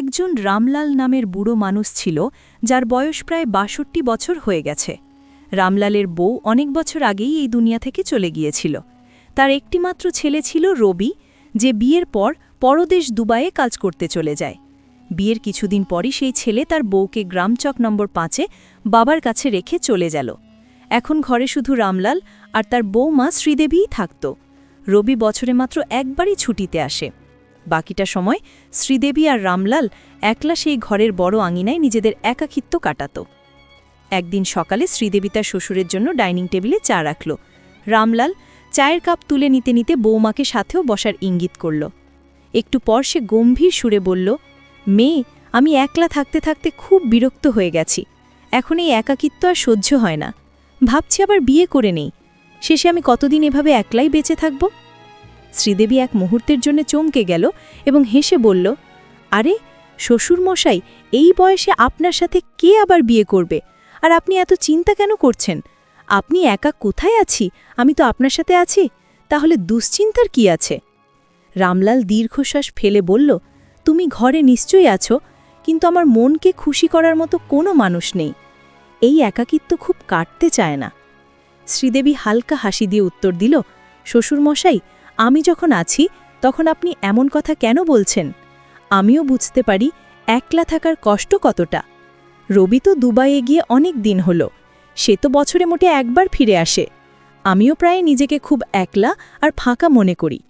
একজন রামলাল নামের বুড়ো মানুষ ছিল, যার বয়স প্রায় বাষট্টি বছর হয়ে গেছে। রামলালের বউ অনেক বছর আগেই এই দুনিয়া থেকে চলে গিয়েছিল। তার একটিমাত্র ছেলে ছিল রবি, যে বিয়ের পর পরদেশ দুবাইয়ে কাজ করতে চলে যায়। বিয়ের কিছুদিন পরই সেই ছেলে তার বউকে গ্রামচক নম্বর পাঁচে বাবার কাছে রেখে চলে গেল। এখন ঘরে শুধু রামলাল আর তার বৌমা শ্রীদেবীই থাকত। রবি বছরে মাত্র একবারই ছুটিতে আসে। বাকিটা সময় শ্রীদেবী আর রামলাল একলা সেই ঘরের বড় আঙিনায় নিজেদের একাকিত্ব কাটাত। একদিন সকালে শ্রীদেবী তার শ্বশুরের জন্য ডাইনিং টেবিলে চা রাখল। রামলাল চায়ের কাপ তুলে নিতে নিতে বৌমাকে সাথেও বসার ইঙ্গিত করল। একটু পর সে গম্ভীর সুরে বলল, মেয়ে, আমি একলা থাকতে থাকতে খুব বিরক্ত হয়ে গেছি। এখন এই একাকিত্ব আর সহ্য হয় না। ভাবছি আবার বিয়ে করে নেই। শেষে আমি কতদিন এভাবে একলাই বেঁচে থাকব? শ্রীদেবী এক মুহূর্তের জন্য চমকে গেল এবং হেসে বলল, আরে, শ্বশুরমশাই, এই বয়সে আপনার সাথে কে আবার বিয়ে করবে? আর আপনি এত চিন্তা কেন করছেন? আপনি একা কোথায় আছি? আমি তো আপনার সাথে আছি। তাহলে দুশ্চিন্তার কি আছে? রামলাল দীর্ঘশ্বাস ফেলে বলল, তুমি ঘরে নিশ্চয়ই আছো, কিন্তু আমার মনকে খুশি করার মতো কোনো মানুষ নেই। এই একাকিত্ব খুব কাটতে চায় না। শ্রীদেবী হালকা হাসি দিয়ে উত্তর দিল, শ্বশুরমশাই আমি যখন আছি, তখন আপনি এমন কথা কেন বলছেন? আমিও বুঝতে পারি একলা থাকার কষ্ট কতটা। রবি তো দুবাইয়ে গিয়ে অনেক দিন হল। সে তো বছরে মোটে একবার ফিরে আসে। আমিও প্রায় নিজেকে খুব একলা আর ফাঁকা মনে করি।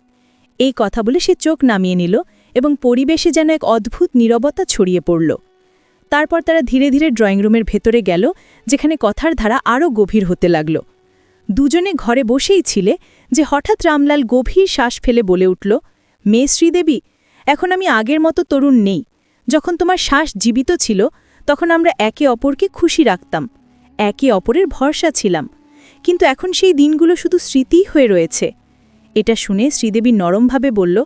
এই কথা বলে সে চোখ নামিয়ে নিল এবং পরিবেশে যেন এক অদ্ভুত নীরবতা ছড়িয়ে পড়ল। তারপর তারা ধীরে ধীরে ড্রয়িং রুমের ভেতরে গেল, যেখানে কথার ধারা আরও গভীর হতে লাগল। দুজনে ঘরে বসেই ছিলে যে হঠাৎ রামলাল গভীর শ্বাস ফেলে বলে উঠল, মেয়ে শ্রীদেবী, এখন আমি আগের মতো তরুণ নেই। যখন তোমার শ্বাস জীবিত ছিল, তখন আমরা একে অপরকে খুশি রাখতাম, একে অপরের ভরসা ছিলাম। কিন্তু এখন সেই দিনগুলো শুধু স্মৃতিই হয়ে রয়েছে। এটা শুনে শ্রীদেবী নরমভাবে বলল,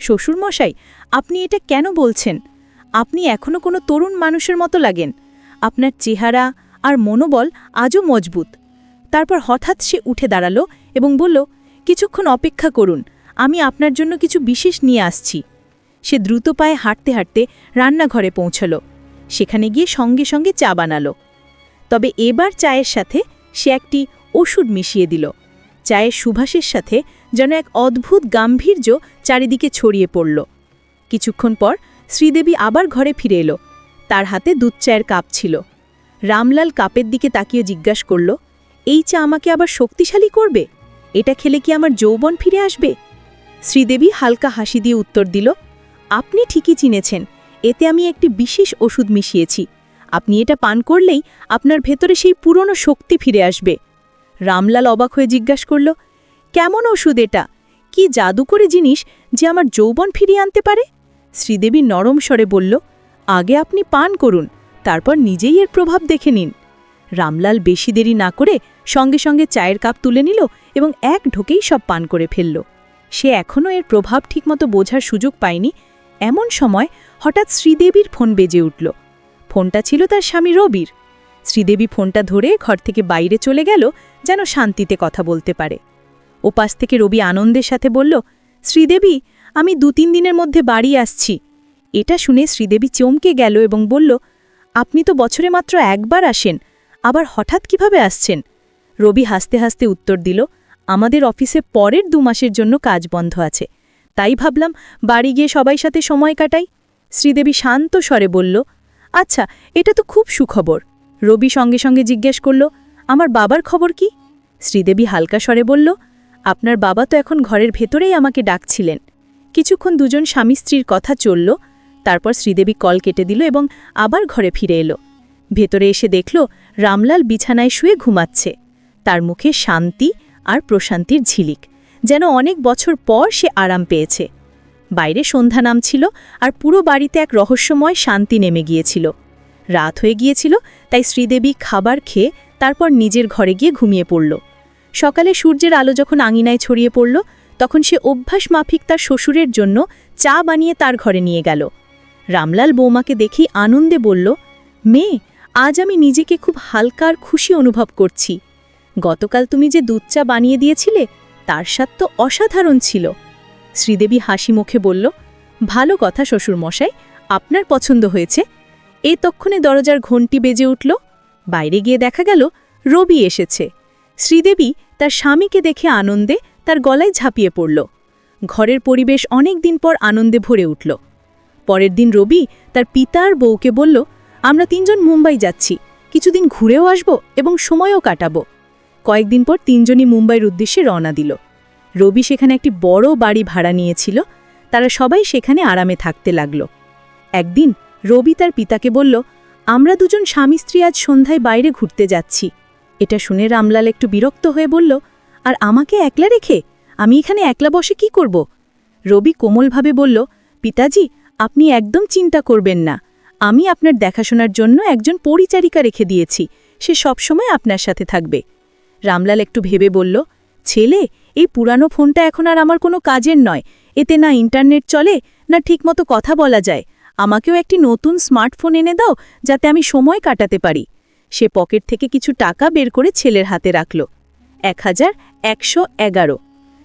শ্বশুরমশাই, আপনি এটা কেন বলছেন? আপনি এখনও কোনো তরুণ মানুষের মতো লাগেন। আপনার চেহারা আর মনোবল আজও মজবুত। তারপর হঠাৎ সে উঠে দাঁড়াল এবং বলল কিছুক্ষণ অপেক্ষা করুন, আমি আপনার জন্য কিছু বিশেষ নিয়ে আসছি। সে দ্রুত পায়ে হাঁটতে হাঁটতে রান্নাঘরে পৌঁছল। সেখানে গিয়ে সঙ্গে সঙ্গে চা বানালো। তবে এবার চায়ের সাথে সে একটি ওষুধ মিশিয়ে দিল। চায়ের সুভাষের সাথে যেন এক অদ্ভুত গাম্ভীর্য চারিদিকে ছড়িয়ে পড়ল। কিছুক্ষণ পর শ্রীদেবী আবার ঘরে ফিরে এলো। তার হাতে দুধ চায়ের কাপ ছিল। রামলাল কাপের দিকে তাকিয়ে জিজ্ঞাসা করল, এই চা আমাকে আবার শক্তিশালী করবে? এটা খেলে কি আমার যৌবন ফিরে আসবে? শ্রীদেবী হালকা হাসি দিয়ে উত্তর দিল, আপনি ঠিকই চিনেছেন, এতে আমি একটি বিশেষ ওষুধ মিশিয়েছি। আপনি এটা পান করলেই আপনার ভেতরে সেই পুরনো শক্তি ফিরে আসবে। রামলাল অবাক হয়ে জিজ্ঞাসা করল, কেমন ওষুধ এটা? কি জাদু করে জিনিস যে আমার যৌবন ফিরিয়ে আনতে পারে? শ্রীদেবী নরম স্বরে বলল, আগে আপনি পান করুন, তারপর নিজেই এর প্রভাব দেখে নিন। রামলাল বেশি দেরি না করে সঙ্গে সঙ্গে চায়ের কাপ তুলে নিল এবং এক ঢোকেই সব পান করে ফেলল। সে এখনও এর প্রভাব ঠিকমতো বোঝার সুযোগ পায়নি। এমন সময় হঠাৎ শ্রীদেবীর ফোন বেজে উঠল। ফোনটা ছিল তার স্বামী রবির। শ্রীদেবী ফোনটা ধরে ঘর থেকে বাইরে চলে গেল যেন শান্তিতে কথা বলতে পারে। ওপাশ থেকে রবি আনন্দের সাথে বলল, শ্রীদেবী, আমি দু তিন দিনের মধ্যে বাড়ি আসছি। এটা শুনে শ্রীদেবী চমকে গেল এবং বলল, আপনি তো বছরে মাত্র একবার আসেন। আবার হঠাৎ কীভাবে আসছেন? রবি হাসতে হাসতে উত্তর দিল, আমাদের অফিসে পরের দু মাসের জন্য কাজ বন্ধ আছে। তাই ভাবলাম বাড়ি গিয়ে সবাই সাথে সময় কাটাই। শ্রীদেবী শান্ত স্বরে বলল আচ্ছা এটা তো খুব সুখবর। রবি সঙ্গে সঙ্গে জিজ্ঞেস করল, আমার বাবার খবর কি? শ্রীদেবী হালকা স্বরে বলল, আপনার বাবা তো এখন ঘরের ভেতরেই আমাকে ডাকছিলেন। কিছুক্ষণ দুজন স্বামী স্ত্রীর কথা চলল, তারপর শ্রীদেবী কল কেটে দিল এবং আবার ঘরে ফিরে এলো। ভেতরে এসে দেখল রামলাল বিছানায় শুয়ে ঘুমাচ্ছে। তার মুখে শান্তি আর প্রশান্তির ঝিলিক, যেন অনেক বছর পর সে আরাম পেয়েছে। বাইরে সন্ধ্যা নামছিল আর পুরো বাড়িতে এক রহস্যময় শান্তি নেমে গিয়েছিল। রাত হয়ে গিয়েছিল, তাই শ্রীদেবী খাবার খেয়ে তারপর নিজের ঘরে গিয়ে ঘুমিয়ে পড়ল। সকালে সূর্যের আলো যখন আঙিনায় ছড়িয়ে পড়ল, তখন সে অভ্যাস মাফিক তার শ্বশুরের জন্য চা বানিয়ে তার ঘরে নিয়ে গেল। রামলাল বৌমাকে দেখেই আনন্দে বলল, মেয়ে আজ আমি নিজেকে খুব হালকা আর খুশি অনুভব করছি। গতকাল তুমি যে দুধ চা বানিয়ে দিয়েছিলে, তার স্বাদ তো অসাধারণ ছিল। শ্রীদেবী হাসি মুখে বলল, ভালো কথা, শ্বশুরমশাই, আপনার পছন্দ হয়েছে। এ তক্ষণে দরজার ঘণ্টি বেজে উঠল। বাইরে গিয়ে দেখা গেল, রবি এসেছে। শ্রীদেবী তার স্বামীকে দেখে আনন্দে তার গলায় ঝাঁপিয়ে পড়ল। ঘরের পরিবেশ অনেক দিন পর আনন্দে ভরে উঠল। পরের দিন রবি তার পিতার বউকে বলল আমরা তিনজন মুম্বাই যাচ্ছি। কিছুদিন ঘুরেও আসব এবং সময়ও কাটাবো। কয়েকদিন পর তিনজনই মুম্বাইয়ের উদ্দেশ্যে রওনা দিল। রবি সেখানে একটি বড় বাড়ি ভাড়া নিয়েছিল। তারা সবাই সেখানে আরামে থাকতে লাগল। একদিন রবি তার পিতাকে বলল, আমরা দুজন স্বামী স্ত্রী আজ সন্ধ্যায় বাইরে ঘুরতে যাচ্ছি। এটা শুনে রামলাল একটু বিরক্ত হয়ে বলল, আর আমাকে একলা রেখে? আমি এখানে একলা বসে কি করব? রবি কোমলভাবে বলল, পিতাজি, আপনি একদম চিন্তা করবেন না। আমি আপনার দেখাশোনার জন্য একজন পরিচারিকা রেখে দিয়েছি। সে সবসময় আপনার সাথে থাকবে। রামলাল একটু ভেবে বলল, ছেলে, এই পুরানো ফোনটা এখন আর আমার কোনো কাজের নয়। এতে না ইন্টারনেট চলে, না ঠিকমতো কথা বলা যায়। আমাকেও একটি নতুন স্মার্টফোন এনে দাও, যাতে আমি সময় কাটাতে পারি। সে পকেট থেকে কিছু টাকা বের করে ছেলের হাতে রাখল। এক হাজার একশো এগারো।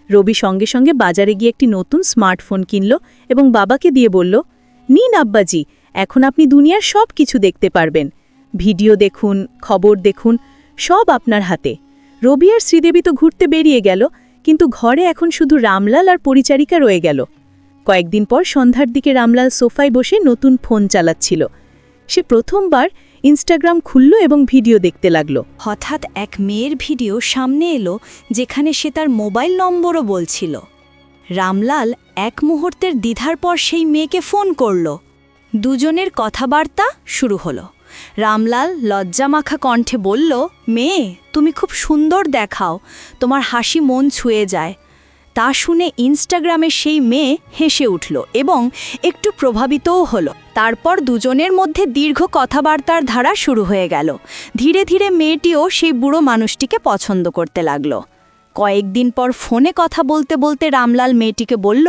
রবি সঙ্গে সঙ্গে বাজারে গিয়ে একটি নতুন স্মার্টফোন কিনল এবং বাবাকে দিয়ে বলল, নিন আব্বাজি এখন আপনি দুনিয়ার সব কিছু দেখতে পারবেন। ভিডিও দেখুন, খবর দেখুন, সব আপনার হাতে। রবি আর শ্রীদেবী তো ঘুরতে বেরিয়ে গেল, কিন্তু ঘরে এখন শুধু রামলাল আর পরিচারিকা রয়ে গেল। কয়েকদিন পর সন্ধ্যার দিকে রামলাল সোফায় বসে নতুন ফোন চালাচ্ছিল। সে প্রথমবার ইনস্টাগ্রাম খুলল এবং ভিডিও দেখতে লাগল। হঠাৎ এক মেয়ের ভিডিও সামনে এলো, যেখানে সে তার মোবাইল নম্বরও বলছিল। রামলাল এক মুহূর্তের দ্বিধার পর সেই মেয়েকে ফোন করল। দুজনের কথাবার্তা শুরু হলো। রামলাল লজ্জামাখা কণ্ঠে বলল, মেয়ে, তুমি খুব সুন্দর দেখাও। তোমার হাসি মন ছুঁয়ে যায়। তা শুনে ইনস্টাগ্রামে সেই মেয়ে হেসে উঠল এবং একটু প্রভাবিতও হলো। তারপর দুজনের মধ্যে দীর্ঘ কথাবার্তার ধারা শুরু হয়ে গেল। ধীরে ধীরে মেয়েটিও সেই বুড়ো মানুষটিকে পছন্দ করতে লাগল। কয়েকদিন পর ফোনে কথা বলতে বলতে রামলাল মেয়েটিকে বলল,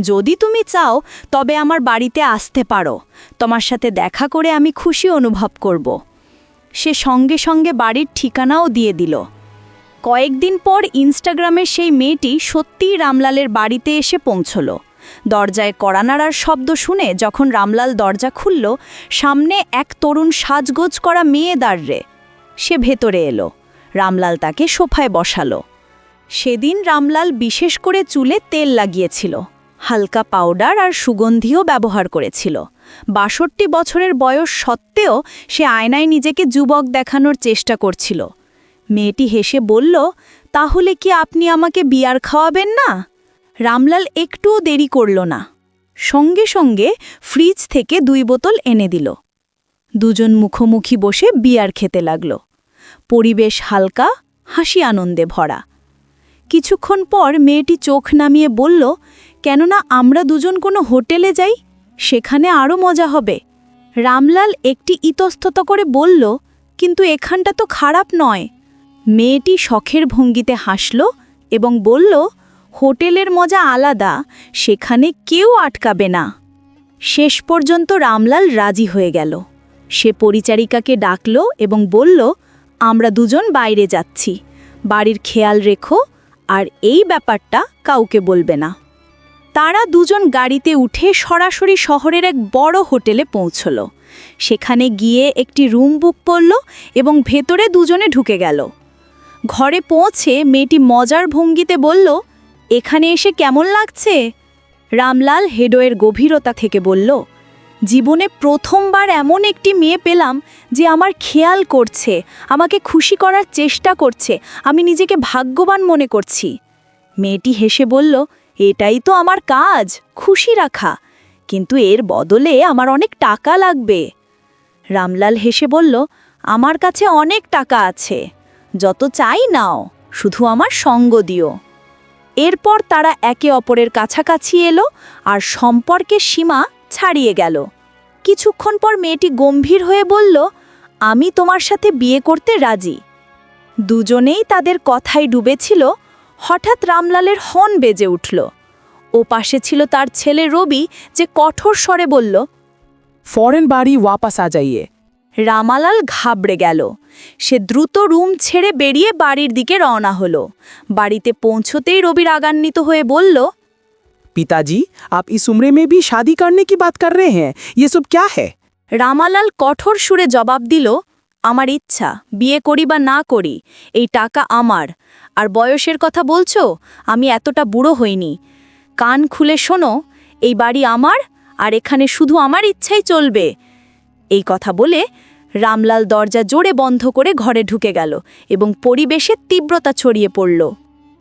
যদি তুমি চাও, তবে আমার বাড়িতে আসতে পারো। তোমার সাথে দেখা করে আমি খুশি অনুভব করব। সে সঙ্গে সঙ্গে বাড়ির ঠিকানাও দিয়ে দিল। কয়েকদিন পর ইনস্টাগ্রামের সেই মেয়েটি সত্যিই রামলালের বাড়িতে এসে পৌঁছল। দরজায় কড়ানাড়ার শব্দ শুনে যখন রামলাল দরজা খুলল, সামনে এক তরুণ সাজগোজ করা মেয়ে দাঁড়রে সে ভেতরে এলো। রামলাল তাকে সোফায় বসালো। সেদিন রামলাল বিশেষ করে চুলে তেল লাগিয়েছিল, হালকা পাউডার আর সুগন্ধিও ব্যবহার করেছিল। বাষট্টি বছরের বয়স সত্ত্বেও সে আয়নায় নিজেকে যুবক দেখানোর চেষ্টা করছিল। মেয়েটি হেসে বলল, তাহলে কি আপনি আমাকে বিয়ার খাওয়াবেন না? রামলাল একটুও দেরি করল না। সঙ্গে সঙ্গে ফ্রিজ থেকে দুই বোতল এনে দিল। দুজন মুখোমুখি বসে বিয়ার খেতে লাগল। পরিবেশ হালকা, হাসি আনন্দে ভরা। কিছুক্ষণ পর মেয়েটি চোখ নামিয়ে বলল, কেননা আমরা দুজন কোনো হোটেলে যাই, সেখানে আরও মজা হবে। রামলাল একটি ইতস্তত করে বলল, কিন্তু এখানটা তো খারাপ নয়। মেয়েটি শখের ভঙ্গিতে হাসল এবং বলল, হোটেলের মজা আলাদা, সেখানে কেউ আটকাবে না। শেষ পর্যন্ত রামলাল রাজি হয়ে গেল। সে পরিচারিকাকে ডাকল এবং বলল, আমরা দুজন বাইরে যাচ্ছি। বাড়ির খেয়াল রেখো আর এই ব্যাপারটা কাউকে বলবে না। তারা দুজন গাড়িতে উঠে সরাসরি শহরের এক বড় হোটেলে পৌঁছল। সেখানে গিয়ে একটি রুম বুক করল এবং ভেতরে দুজনে ঢুকে গেল। ঘরে পৌঁছে মেয়েটি মজার ভঙ্গিতে বলল, এখানে এসে কেমন লাগছে? রামলাল হেডোয়ের গভীরতা থেকে বলল জীবনে প্রথমবার এমন একটি মেয়ে পেলাম যে আমার খেয়াল করছে, আমাকে খুশি করার চেষ্টা করছে, আমি নিজেকে ভাগ্যবান মনে করছি। মেয়েটি হেসে বলল, এটাই তো আমার কাজ, খুশি রাখা। কিন্তু এর বদলে আমার অনেক টাকা লাগবে। রামলাল হেসে বলল, আমার কাছে অনেক টাকা আছে, যত চাই নাও, শুধু আমার সঙ্গ দিও। এরপর তারা একে অপরের কাছাকাছি এলো, আর সম্পর্কের সীমা ছাড়িয়ে গেল। কিছুক্ষণ পর মেয়েটি গম্ভীর হয়ে বলল আমি তোমার সাথে বিয়ে করতে রাজি। দুজনেই তাদের কথায় ডুবেছিল। হঠাৎ রামলালের হন বেজে উঠল। ও পাশে ছিল তার ছেলে রবি যে কঠোর স্বরে বলল ফরেন বাড়ি ওয়াপাস আজাইয়ে রামালাল ঘাবড়ে গেল। সে দ্রুত রুম ছেড়ে বেরিয়ে বাড়ির দিকে রওনা হলো। বাড়িতে পৌঁছতেই রবির রাগান্বিত হয়ে বলল पिताजी आप इस उम्र में भी शादी करने की बात कर रहे हैं ये सब क्या है রামালাল কঠোর সুরে জবাব দিল আমার ইচ্ছা বিয়ে করি বা না করি এই টাকা আমার আর বয়সের কথা বলছো আমি এতটা বুড়ো হইনি কান খুলে শোনো এই বাড়ি আমার আর এখানে শুধু আমার ইচ্ছাই চলবে এই কথা বলে রামলাল দরজা জোরে বন্ধ করে ঘরে ঢুকে গেল এবং পরিবেশের তীব্রতা ছড়িয়ে পড়ল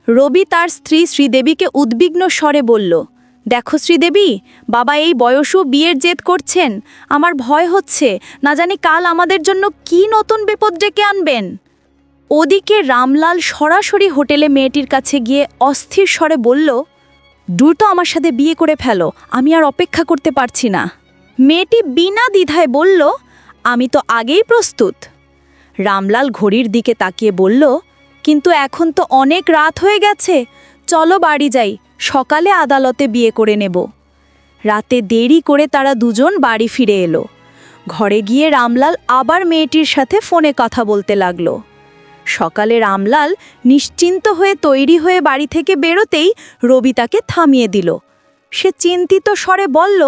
রবি তার স্ত্রী শ্রীদেবীকে উদ্বিগ্ন স্বরে বলল, দেখো শ্রীদেবী, বাবা এই বয়সও বিয়ের জেদ করছেন। আমার ভয় হচ্ছে, না জানি কাল আমাদের জন্য কি নতুন বিপদ ডেকে আনবেন? ওদিকে রামলাল সরাসরি হোটেলে মেয়েটির কাছে গিয়ে অস্থির স্বরে বলল দ্রুত আমার সাথে বিয়ে করে ফেলো, আমি আর অপেক্ষা করতে পারছি না। মেয়েটি বিনা দ্বিধায় বলল, আমি তো আগেই প্রস্তুত। রামলাল ঘড়ির দিকে তাকিয়ে বলল কিন্তু এখন তো অনেক রাত হয়ে গেছে। চলো বাড়ি যাই, সকালে আদালতে বিয়ে করে নেব। রাতে দেরি করে তারা দুজন বাড়ি ফিরে এলো। ঘরে গিয়ে রামলাল আবার মেয়েটির সাথে ফোনে কথা বলতে লাগল। সকালে রামলাল নিশ্চিন্ত হয়ে তৈরি হয়ে বাড়ি থেকে বেরোতেই রবি তাকে থামিয়ে দিল। সে চিন্তিত স্বরে বলল,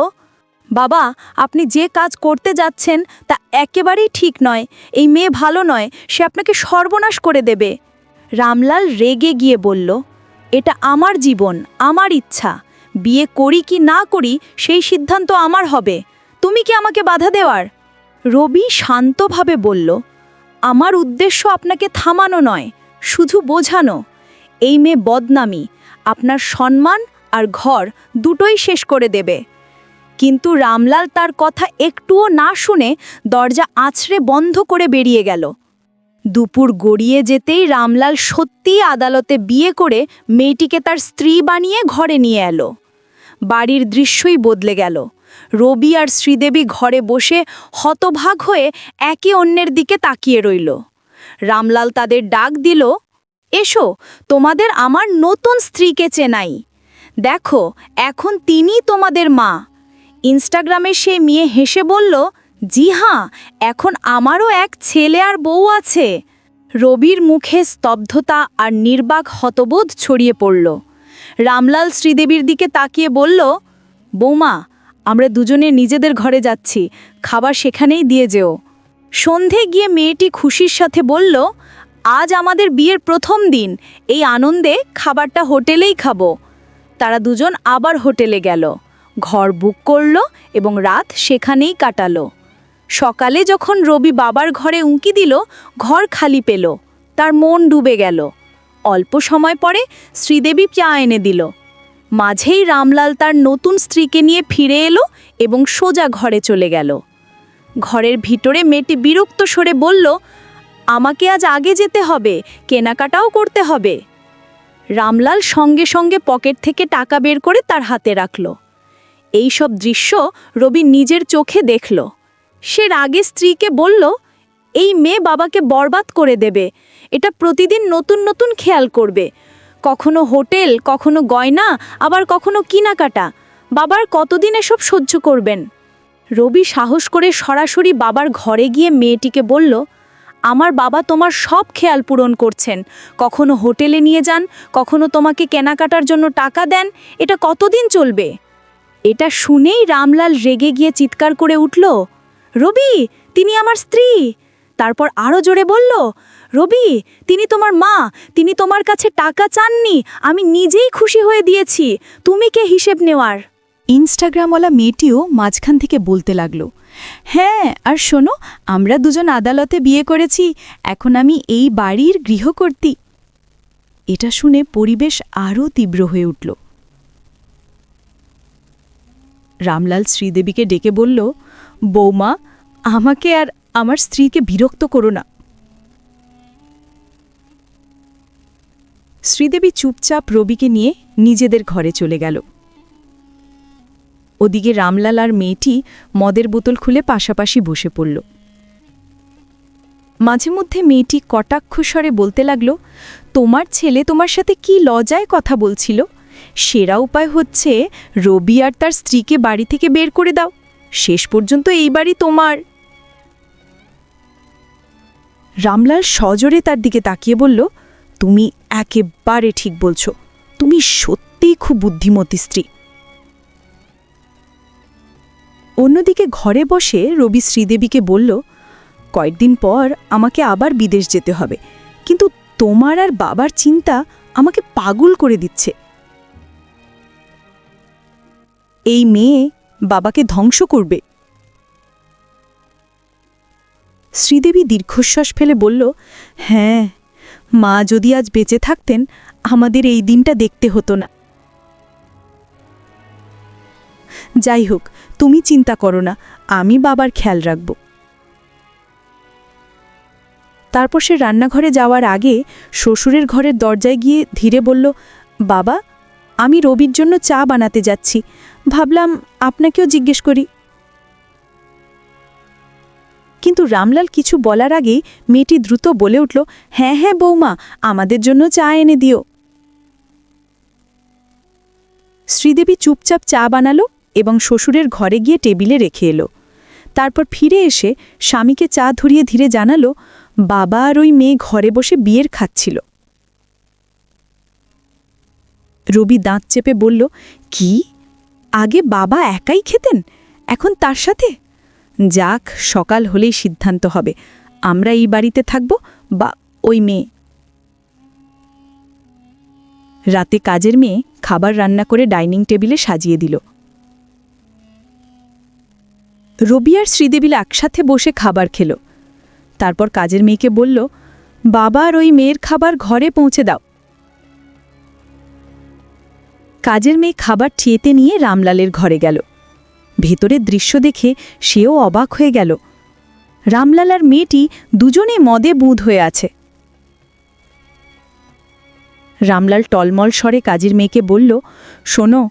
বাবা, আপনি যে কাজ করতে যাচ্ছেন তা একেবারেই ঠিক নয়। এই মেয়ে ভালো নয়, সে আপনাকে সর্বনাশ করে দেবে। রামলাল রেগে গিয়ে বলল, এটা আমার জীবন, আমার ইচ্ছা। বিয়ে করি কি না করি, সেই সিদ্ধান্ত আমার হবে। তুমি কি আমাকে বাধা দেওয়ার? রবি শান্তভাবে বলল, আমার উদ্দেশ্য আপনাকে থামানো নয়, শুধু বোঝানো। এই মেয়ে বদনামি, আপনার সম্মান আর ঘর দুটোই শেষ করে দেবে। কিন্তু রামলাল তার কথা একটুও না শুনে দরজা আছড়ে বন্ধ করে বেরিয়ে গেল। দুপুর গড়িয়ে যেতেই রামলাল সত্যিই আদালতে বিয়ে করে মেয়েটিকে তার স্ত্রী বানিয়ে ঘরে নিয়ে এলো। বাড়ির দৃশ্যই বদলে গেল। রবি আর শ্রীদেবী ঘরে বসে হতভাগ হয়ে একে অন্যের দিকে তাকিয়ে রইল। রামলাল তাদের ডাক দিল, এসো, তোমাদের আমার নতুন স্ত্রীকে চেনাই। দেখো, এখন তিনি তোমাদের মা। ইনস্টাগ্রামে সে মেয়ে হেসে বলল জি হ্যাঁ এখন আমারও এক ছেলে আর বউ আছে। রবির মুখে স্তব্ধতা আর নির্বাক হতবোধ ছড়িয়ে পড়ল। রামলাল শ্রীদেবীর দিকে তাকিয়ে বলল, বৌমা, আমরা দুজনে নিজেদের ঘরে যাচ্ছি, খাবার সেখানেই দিয়ে যেও। সন্ধে গিয়ে মেয়েটি খুশির সাথে বলল, আজ আমাদের বিয়ের প্রথম দিন, এই আনন্দে খাবারটা হোটেলেই খাব। তারা দুজন আবার হোটেলে গেল। ঘর বুক করল এবং রাত সেখানেই কাটালো। সকালে যখন রবি বাবার ঘরে উঁকি দিল, ঘর খালি পেল। তার মন ডুবে গেল। অল্প সময় পরে শ্রীদেবী চা এনে দিল। মাঝেই রামলাল তার নতুন স্ত্রীকে নিয়ে ফিরে এলো এবং সোজা ঘরে চলে গেল। ঘরের ভিতরে মেয়েটি বিরক্ত সরে বলল, আমাকে আজ আগে যেতে হবে, কেনাকাটাও করতে হবে। রামলাল সঙ্গে সঙ্গে পকেট থেকে টাকা বের করে তার হাতে রাখল। এই সব দৃশ্য রবি নিজের চোখে দেখল। সে রাগে স্ত্রীকে বলল, এই মেয়ে বাবাকে বরবাদ করে দেবে। এটা প্রতিদিন নতুন নতুন খেয়াল করবে। কখনো হোটেল, কখনো গয়না, আবার কখনো কিনাকাটা। বাবার কতদিন এসব সহ্য করবেন? রবি সাহস করে সরাসরি বাবার ঘরে গিয়ে মেয়েটিকে বলল, আমার বাবা তোমার সব খেয়াল পূরণ করছেন। কখনো হোটেলে নিয়ে যান, কখনো তোমাকে কেনাকাটার জন্য টাকা দেন। এটা কতদিন চলবে? এটা শুনেই রামলাল রেগে গিয়ে চিৎকার করে উঠল রবি, তিনি আমার স্ত্রী। তারপর আরও জোরে বলল, রবি, তিনি তোমার মা, তিনি তোমার কাছে টাকা চাননি, আমি নিজেই খুশি হয়ে দিয়েছি, তুমি কে হিসেব নেওয়ার? ইনস্টাগ্রামওয়ালা মেয়েটিও মাঝখান থেকে বলতে লাগল হ্যাঁ আর শোনো, আমরা দুজন আদালতে বিয়ে করেছি, এখন আমি এই বাড়ির গৃহকর্তী। এটা শুনে পরিবেশ আরও তীব্র হয়ে উঠল। রামলাল শ্রীদেবীকে ডেকে বলল বৌমা, আমাকে আর আমার স্ত্রীকে বিরক্ত করো না। শ্রীদেবী চুপচাপ রবিকে নিয়ে নিজেদের ঘরে চলে গেল। ওদিকে রামলাল আর মেয়েটি মদের বোতল খুলে পাশাপাশি বসে পড়ল। মাঝে মধ্যে মেয়েটি কটাক্ষ স্বরে বলতে লাগল, তোমার ছেলে তোমার সাথে কি লজায় কথা বলছিল? সেরা উপায় হচ্ছে রবি আর তার স্ত্রীকে বাড়ি থেকে বের করে দাও। শেষ পর্যন্ত এই বাড়ি তোমার। রামলাল সজোরে তার দিকে তাকিয়ে বলল, তুমি একেবারে ঠিক বলছো। তুমি সত্যিই খুব বুদ্ধিমতী স্ত্রী। অন্যদিকে ঘরে বসে রবি শ্রীদেবীকে বলল, কয়েকদিন পর আমাকে আবার বিদেশ যেতে হবে, কিন্তু তোমার আর বাবার চিন্তা আমাকে পাগল করে দিচ্ছে। এই মেয়ে বাবাকে ধ্বংস করবে। শ্রীদেবী দীর্ঘশ্বাস ফেলে বলল হ্যাঁ মা যদি আজ বেঁচে থাকতেন, আমাদের এই দিনটা দেখতে হতো না। যাই হোক, তুমি চিন্তা করো না, আমি বাবার খেয়াল রাখব। তারপর সে রান্নাঘরে যাওয়ার আগে শ্বশুরের ঘরের দরজায় গিয়ে ধীরে বলল, বাবা আমি রবির জন্য চা বানাতে যাচ্ছি। ভাবলাম আপনাকেও জিজ্ঞেস করি। কিন্তু রামলাল কিছু বলার আগেই মেয়েটি দ্রুত বলে উঠল হ্যাঁ হ্যাঁ বৌমা, আমাদের জন্য চা এনে দিও। শ্রীদেবী চুপচাপ চা বানালো এবং শ্বশুরের ঘরে গিয়ে টেবিলে রেখে এলো। তারপর ফিরে এসে স্বামীকে চা ধরিয়ে ধীরে জানালো, বাবা আর ওই মেয়ে ঘরে বসে বিয়ের খাচ্ছিল। রবি দাঁত চেপে বলল, কি? আগে বাবা একাই খেতেন? এখন তার সাথে? যাক, সকাল হলেই সিদ্ধান্ত হবে। আমরা এই বাড়িতে থাকব বা ওই মেয়ে। রাতে কাজের মেয়ে খাবার রান্না করে ডাইনিং টেবিলে সাজিয়ে দিল। রবি আর শ্রীদেবীল একসাথে বসে খাবার খেল। তারপর কাজের মেয়েকে বলল, বাবা আর ওই মেয়ের খাবার ঘরে পৌঁছে দাও। কাজের মেয়ে খাবার ঠিয়েতে নিয়ে রামলালের ঘরে গেল। ভেতরের দৃশ্য দেখে সেও অবাক হয়ে গেল। রামলাল আর মেয়েটি দুজনে মদে বুঁদ হয়ে আছে। রামলাল টলমল স্বরে কাজের মেয়েকে বলল, শোনো,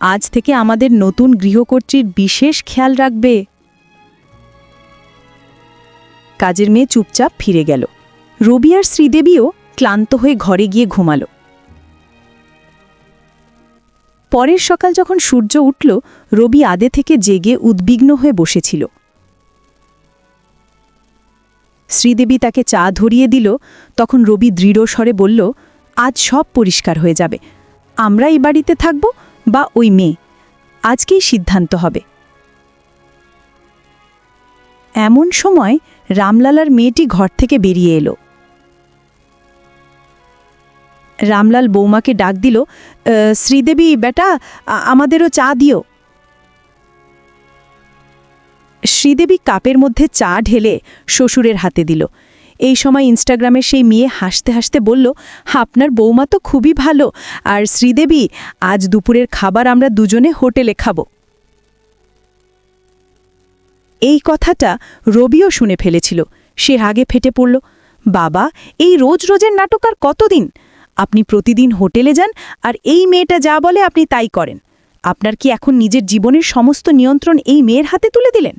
আজ থেকে আমাদের নতুন গৃহকর্ত্রীর বিশেষ খেয়াল রাখবে। কাজের মেয়ে চুপচাপ ফিরে গেল। রবি আর শ্রীদেবীও ক্লান্ত হয়ে ঘরে গিয়ে ঘুমালো। পরের সকাল যখন সূর্য উঠল, রবি আদে থেকে জেগে উদ্বিগ্ন হয়ে বসেছিল। শ্রীদেবী তাকে চা ধরিয়ে দিল, তখন রবি দৃঢ় স্বরে বলল, আজ সব পরিষ্কার হয়ে যাবে। আমরা এই বাড়িতে থাকব বা ওই মেয়ে? আজকেই সিদ্ধান্ত হবে। এমন সময় রামলালার মেয়েটি ঘর থেকে বেরিয়ে এলো। রামলাল বৌমাকে ডাক দিল শ্রীদেবী, বেটা আমাদেরও চা দিও। শ্রীদেবী কাপের মধ্যে চা ঢেলে শ্বশুরের হাতে দিল। এই সময় ইনস্টাগ্রামে সেই মেয়ে হাসতে হাসতে বলল, আপনার বৌমা তো খুবই ভালো, আর শ্রীদেবী, আজ দুপুরের খাবার আমরা দুজনে হোটেলে খাব। এই কথাটা রবিও শুনে ফেলেছিল। সে আগে ফেটে পড়ল, বাবা, এই রোজ রোজের নাটক আর কতদিন? আপনি প্রতিদিন হোটেলে যান আর এই মেয়েটা যা বলে আপনি তাই করেন। আপনার কি এখন নিজের জীবনের সমস্ত নিয়ন্ত্রণ এই মেয়ের হাতে তুলে দিলেন?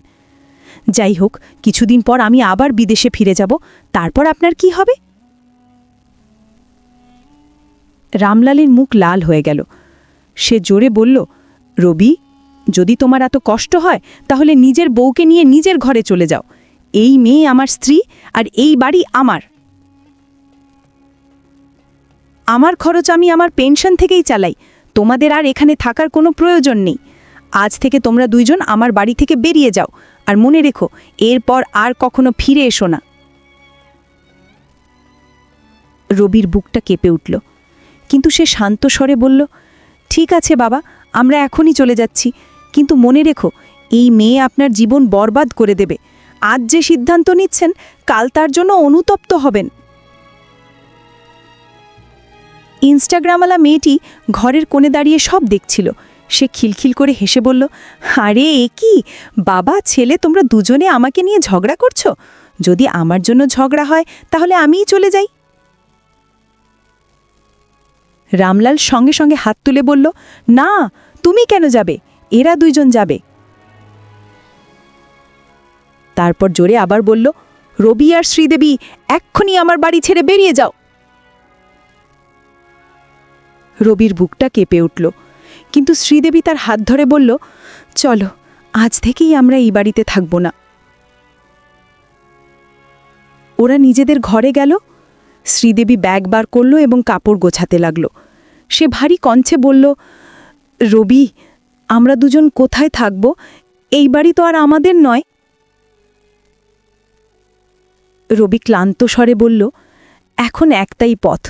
যাই হোক, কিছুদিন পর আমি আবার বিদেশে ফিরে যাব, তারপর আপনার কি হবে? রামলালের মুখ লাল হয়ে গেল। সে জোরে বলল, রবি, যদি তোমার এত কষ্ট হয়, তাহলে নিজের বউকে নিয়ে নিজের ঘরে চলে যাও। এই মেয়ে আমার স্ত্রী আর এই বাড়ি আমার। আমার খরচ আমি আমার পেনশন থেকেই চালাই। তোমাদের আর এখানে থাকার কোনো প্রয়োজন নেই। আজ থেকে তোমরা দুইজন আমার বাড়ি থেকে বেরিয়ে যাও। আর মনে রেখো, এরপর আর কখনো ফিরে এসো না। রবির বুকটা কেঁপে উঠল। কিন্তু সে শান্ত স্বরে বলল, ঠিক আছে বাবা, আমরা এখনই চলে যাচ্ছি। কিন্তু মনে রেখো, এই মেয়ে আপনার জীবন বরবাদ করে দেবে। আজ যে সিদ্ধান্ত নিচ্ছেন, কাল তার জন্য অনুতপ্ত হবেন। ইনস্টাগ্রামওয়ালা মেয়েটি ঘরের কোণে দাঁড়িয়ে সব দেখছিল। সে খিলখিল করে হেসে বলল, আরে, এ কি? বাবা, ছেলে, তোমরা দুজনে আমাকে নিয়ে ঝগড়া করছ? যদি আমার জন্য ঝগড়া হয়, তাহলে আমিই চলে যাই। রামলাল সঙ্গে সঙ্গে হাত তুলে বলল, না, তুমি কেন যাবে? এরা দুইজন যাবে। তারপর জোরে আবার বলল, রবি আর শ্রীদেবী, এক্ষুনি আমার বাড়ি ছেড়ে বেরিয়ে যাও। রবির বুকটা কেঁপে উঠল। কিন্তু শ্রীদেবী তার হাত ধরে বলল, চলো, আজ থেকেই আমরা এই বাড়িতে থাকব না। ওরা নিজেদের ঘরে গেল। শ্রীদেবী ব্যাগ বার করল এবং কাপড় গোছাতে লাগল। সে ভারী কঞ্চে বলল, রবি, আমরা দুজন কোথায় থাকব? এই বাড়ি তো আর আমাদের নয়। রবি ক্লান্ত স্বরে বলল, এখন একটাই পথ,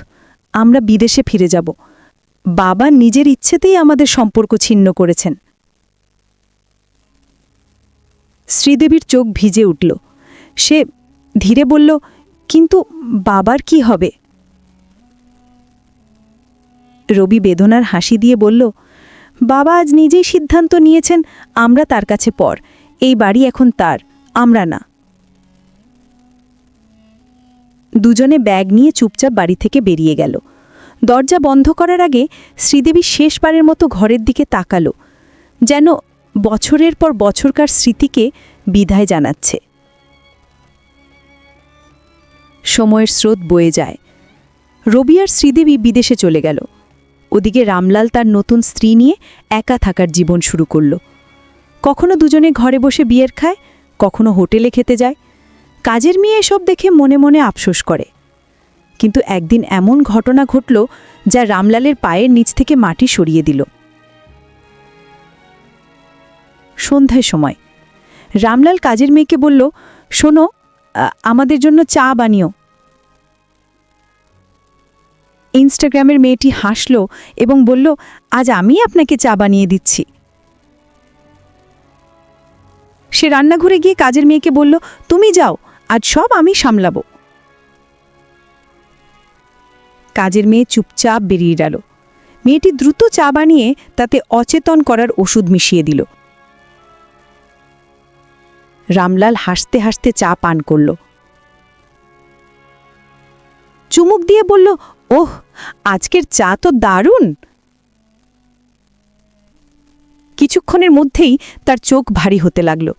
আমরা বিদেশে ফিরে যাব। বাবা নিজের ইচ্ছেতেই আমাদের সম্পর্ক ছিন্ন করেছেন। শ্রীদেবীর চোখ ভিজে উঠল। সে ধীরে বলল, কিন্তু বাবার কি হবে? রবি বেদনার হাসি দিয়ে বলল, বাবা আজ নিজেই সিদ্ধান্ত নিয়েছেন, আমরা তার কাছে পর। এই বাড়ি এখন তার, আমরা না। দুজনে ব্যাগ নিয়ে চুপচাপ বাড়ি থেকে বেরিয়ে গেল। দরজা বন্ধ করার আগে শ্রীদেবী শেষবারের মতো ঘরের দিকে তাকালো, যেন বছরের পর বছরকার স্মৃতিকে বিদায় জানাচ্ছে। সময়ের স্রোত বয়ে যায়। রবি আর শ্রীদেবী বিদেশে চলে গেল। ওদিকে রামলাল তার নতুন স্ত্রী নিয়ে একা থাকার জীবন শুরু করল। কখনো দুজনে ঘরে বসে বিয়ের খায়, কখনো হোটেলে খেতে যায়। কাজের মেয়ে এসব দেখে মনে মনে আফসোস করে। কিন্তু একদিন এমন ঘটনা ঘটল যা রামলালের পায়ের নিচ থেকে মাটি সরিয়ে দিল। সন্ধ্যায় সময়। রামলাল কাজের মেয়েকে বলল, শোনো আমাদের জন্য চা বানিও। ইনস্টাগ্রামের মেয়েটি হাসল এবং বলল, আজ আমি আপনাকে চা বানিয়ে দিচ্ছি। সে রান্নাঘরে গিয়ে কাজের মেয়েকে বলল, তুমি যাও, আজ সব আমি সামলাব। কাজের মেয়ে চুপচাপ বেরিয়ে গেল। মেয়েটি দ্রুত চা বানিয়ে তাতে অচেতন করার ওষুধ মিশিয়ে দিল। রামলাল হাসতে হাসতে চা পান করল। চুমুক দিয়ে বলল, ওহ, আজকের চা তো দারুণ! কিছুক্ষণের মধ্যেই তার চোখ ভারী হতে লাগল।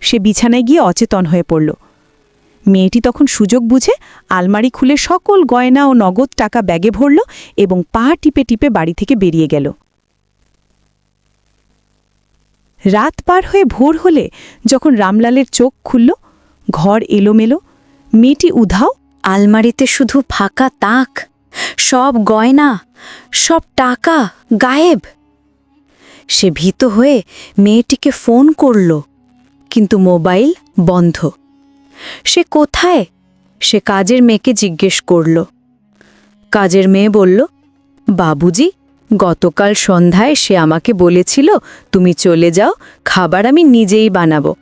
সে বিছানায় গিয়ে অচেতন হয়ে পড়ল। মেয়েটি তখন সুযোগ বুঝে আলমারি খুলে সকল গয়না ও নগদ টাকা ব্যাগে ভরল এবং পা টিপে টিপে বাড়ি থেকে বেরিয়ে গেল। রাত পার হয়ে ভোর হলে যখন রামলালের চোখ খুলল, ঘর এলোমেলো, মেয়েটি উধাও। আলমারিতে শুধু ফাঁকা তাক, সব গয়না, সব টাকা গায়েব। সে ভীত হয়ে মেয়েটিকে ফোন করল, কিন্তু মোবাইল বন্ধ। সে কোথায়? সে কাজের মেয়েকে জিজ্ঞেস করল। কাজের মেয়ে বলল, বাবুজি, গতকাল সন্ধ্যায় সে আমাকে বলেছিল, তুমি চলে যাও, খাবার আমি নিজেই বানাবো।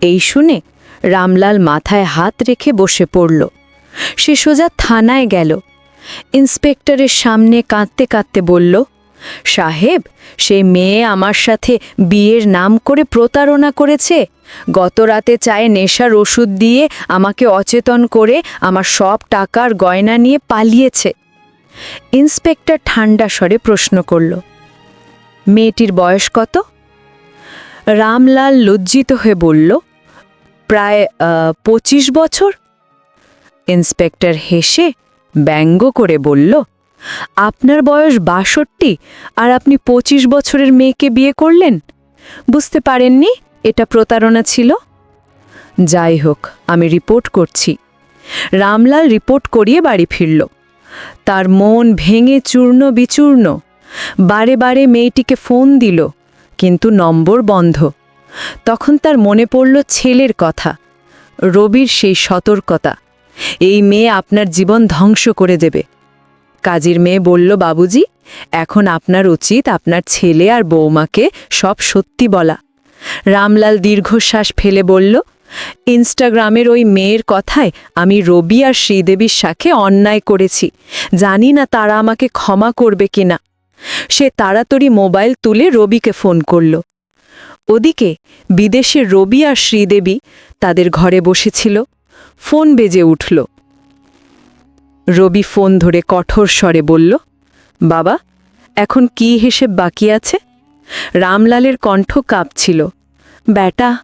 এই শুনে রামলাল মাথায় হাত রেখে বসে পড়ল। সে সোজা থানায় গেল। ইন্সপেক্টরের সামনে কাঁদতে কাঁদতে বলল সাহেব, সে মেয়ে আমার সাথে বিয়ের নাম করে প্রতারণা করেছে। গত রাতে চায়ে নেশার ওষুধ দিয়ে আমাকে অচেতন করে আমার সব টাকার গয়না নিয়ে পালিয়েছে। ইন্সপেক্টর ঠান্ডা স্বরে প্রশ্ন করল, মেয়েটির বয়স কত? রামলাল লজ্জিত হয়ে বলল, প্রায় পঁচিশ বছর। ইন্সপেক্টর হেসে ব্যঙ্গ করে বলল আপনার বয়স বাষট্টি আর আপনি পঁচিশ বছরের মেয়েকে বিয়ে করলেন? বুঝতে পারেননি? এটা প্রতারণা ছিল? যাই হোক, আমি রিপোর্ট করছি। রামলাল রিপোর্ট করিয়ে বাড়ি ফিরল। তার মন ভেঙে চূর্ণ বিচূর্ণ। বারে বারে মেয়েটিকে ফোন দিল, কিন্তু নম্বর বন্ধ। তখন তার মনে পড়ল ছেলের কথা, রবির সেই সতর্কতা। এই মেয়ে আপনার জীবন ধ্বংস করে দেবে। কাজীর মেয়ে বলল, বাবুজি, এখন আপনার উচিত আপনার ছেলে আর বৌমাকে সব সত্যি বলা। রামলাল দীর্ঘশ্বাস ফেলে বলল, ইনস্টাগ্রামের ওই মেয়ের কথায় আমি রবি আর শ্রীদেবীর সাথে অন্যায় করেছি। জানি না তারা আমাকে ক্ষমা করবে কিনা। সে তাড়াতাড়ি মোবাইল তুলে রবিকে ফোন করল। ওদিকে বিদেশে রবি আর শ্রীদেবী তাদের ঘরে বসেছিল। ফোন বেজে উঠল। রবি ফোন ধরে কঠোর স্বরে বলল, বাবা, এখন কি হিসেব বাকি আছে? রামলালের কণ্ঠ কাঁপছিল, ব্যাটা,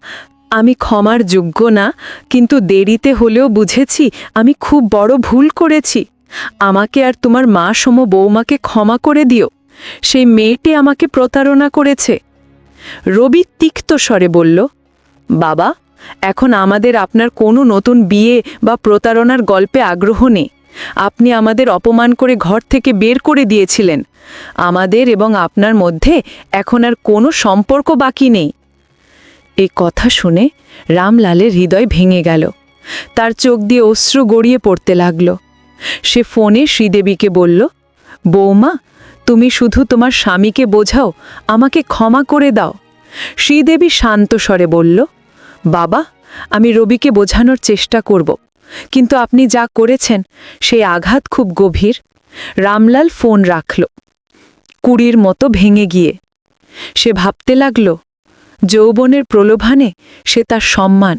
আমি ক্ষমার যোগ্য না, কিন্তু দেরিতে হলেও বুঝেছি আমি খুব বড় ভুল করেছি। আমাকে আর তোমার মা সম বৌমাকে ক্ষমা করে দিও। সেই মেয়েটি আমাকে প্রতারণা করেছে। রবি তিক্ত স্বরে বলল, বাবা, এখন আমাদের আপনার কোনো নতুন বিয়ে বা প্রতারণার গল্পে আগ্রহ নেই। আপনি আমাদের অপমান করে ঘর থেকে বের করে দিয়েছিলেন। আমাদের এবং আপনার মধ্যে এখন আর কোনো সম্পর্ক বাকি নেই। এই কথা শুনে রামলালের হৃদয় ভেঙে গেল। তার চোখ দিয়ে অশ্রু গড়িয়ে পড়তে লাগল। সে ফোনে শ্রীদেবীকে বলল, বৌমা, তুমি শুধু তোমার স্বামীকে বোঝাও, আমাকে ক্ষমা করে দাও। শ্রীদেবী শান্ত স্বরে বলল, বাবা, আমি রবিকে বোঝানোর চেষ্টা করব। কিন্তু আপনি যা করেছেন, সেই আঘাত খুব গভীর। রামলাল ফোন রাখল। কুড়ির মতো ভেঙে গিয়ে। সে ভাবতে লাগল, যৌবনের প্রলোভনে সে তার সম্মান,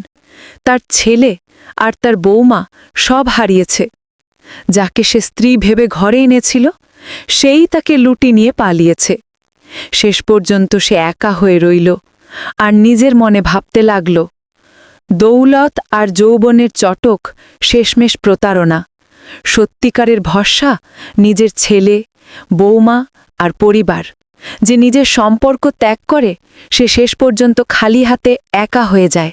তার ছেলে আর তার বৌমা সব হারিয়েছে। যাকে সে স্ত্রী ভেবে ঘরে এনেছিল, সেই তাকে লুটি নিয়ে পালিয়েছে। শেষ পর্যন্ত সে একা হয়ে রইল, আর নিজের মনে ভাবতে লাগল দৌলত আর যৌবনের চটক শেষমেশ প্রতারণা। সত্যিকারের ভরসা নিজের ছেলে, বৌমা আর পরিবার। যে নিজের সম্পর্ক ত্যাগ করে, সে শেষ পর্যন্ত খালি হাতে একা হয়ে যায়।